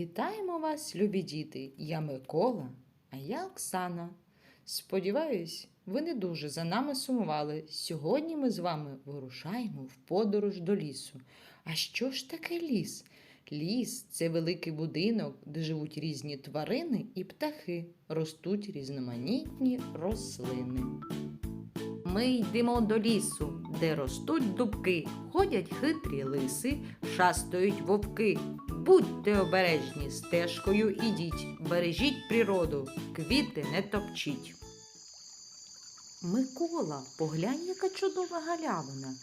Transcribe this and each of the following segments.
Вітаємо вас, любі діти! Я Микола, а я Оксана. Сподіваюсь, ви не дуже за нами сумували. Сьогодні ми з вами вирушаємо в подорож до лісу. А що ж таке ліс? Ліс це великий будинок, де живуть різні тварини і птахи, ростуть різноманітні рослини. Ми йдемо до лісу, де ростуть дубки, ходять хитрі лиси, шастають вовки. Будьте обережні, стежкою ідіть, бережіть природу, квіти не топчіть. Микола, поглянь, яка чудова галявина.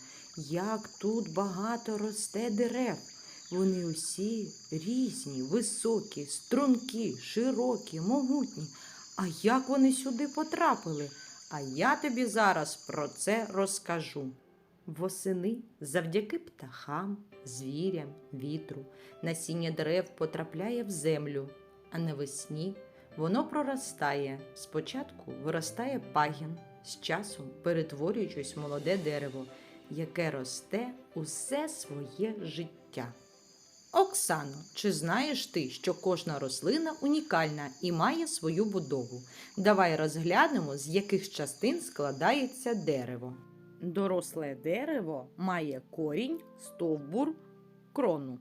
Як тут багато росте дерев. Вони усі різні, високі, стрункі, широкі, могутні. А як вони сюди потрапили? А я тобі зараз про це розкажу. Восени завдяки птахам, звірям, вітру насіння дерев потрапляє в землю, а навесні воно проростає. Спочатку виростає пагін, з часом перетворюючись в молоде дерево, яке росте усе своє життя. Оксано, чи знаєш ти, що кожна рослина унікальна і має свою будову? Давай розглянемо, з яких частин складається дерево. Доросле дерево має корінь, стовбур, крону.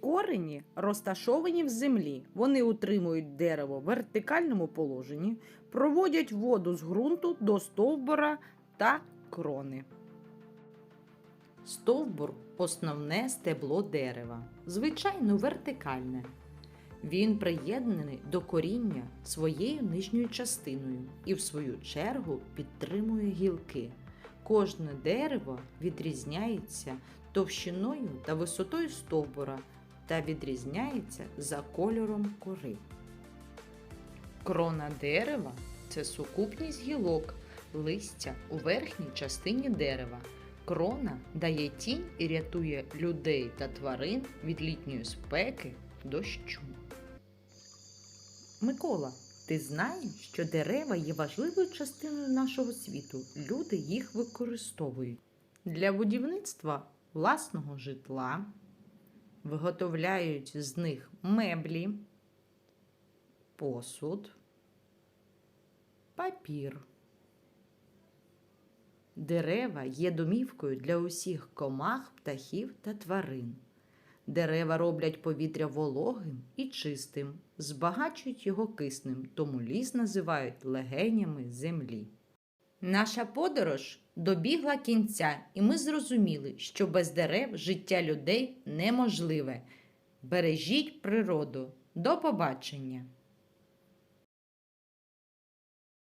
Корені розташовані в землі. Вони утримують дерево в вертикальному положенні, проводять воду з ґрунту до стовбура та крони. Стовбур основне стебло дерева, звичайно вертикальне. Він приєднаний до коріння своєю нижньою частиною і, в свою чергу, підтримує гілки. Кожне дерево відрізняється товщиною та висотою стовбура та відрізняється за кольором кори. Крона дерева це сукупність гілок, листя у верхній частині дерева. Крона дає тінь і рятує людей та тварин від літньої спеки дощу. Микола, ти знаєш, що дерева є важливою частиною нашого світу. Люди їх використовують для будівництва власного житла, виготовляють з них меблі, посуд, папір. Дерева є домівкою для усіх комах, птахів та тварин. Дерева роблять повітря вологим і чистим, збагачують його киснем, тому ліс називають легенями землі. Наша подорож добігла кінця, і ми зрозуміли, що без дерев життя людей неможливе. Бережіть природу. До побачення!